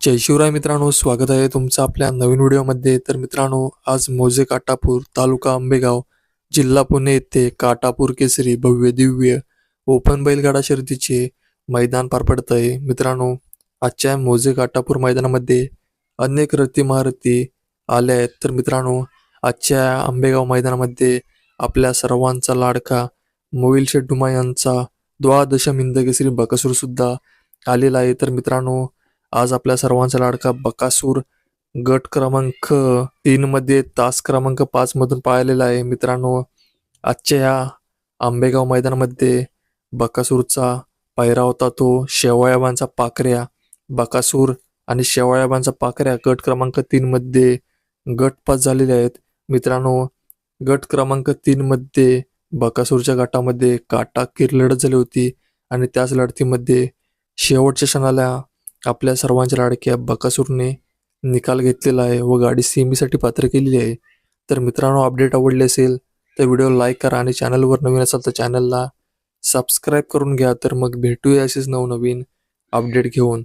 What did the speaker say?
जय शिवराय मित्रांनो स्वागत आहे तुमचं आपल्या नवीन व्हिडिओमध्ये. तर मित्रांनो आज मोजे काटापूर तालुका आंबेगाव जिल्हा पुणे येथे काटापूर केसरी भव्य दिव्य ओपन बैलगाडा शर्यतीचे मैदान पार पडत आहे मित्रांनो आजच्या मोजे काटापूर मैदानामध्ये अनेक रथी महारथी आल्या आहेत. तर मित्रांनो आजच्या आंबेगाव मैदानामध्ये आपल्या सर्वांचा लाडका मोविल शेड्डुमा यांचा द्वादशम हिंद केसरी बकासूरसुद्धा आलेला आहे. तर मित्रांनो आज आपल्या सर्वांचा लाडका बकासूर गट क्रमांक तीन मध्ये तास क्रमांक पाच मधून पाहिलेला आहे. मित्रांनो आजच्या या आंबेगाव मैदानामध्ये बकासूरचा पायरा होता तो शेवाळ्याबांचा पाकऱ्या. बकासूर आणि शेवाळ्याबांचा पाकऱ्या गट क्रमांक तीन मध्ये गट पास झालेले आहेत. मित्रांनो गट क्रमांक तीन मध्ये बकासूरच्या गटामध्ये काटाकीर लढत झाली होती आणि त्याच लढतीमध्ये शेवटच्या क्षणाला आपल्या सर्वांच्या लाडक्या बकासूरने निकाल घेतलेला आहे व गाडी सेमीसाठी पात्र केलेली आहे. तर मित्रांनो अपडेट आवडले असेल तर व्हिडिओ लाईक करा आणि चॅनलवर नवीन असाल तर चॅनलला सबस्क्राईब करून घ्या. तर मग भेटूया असेच नवनवीन अपडेट घेऊन.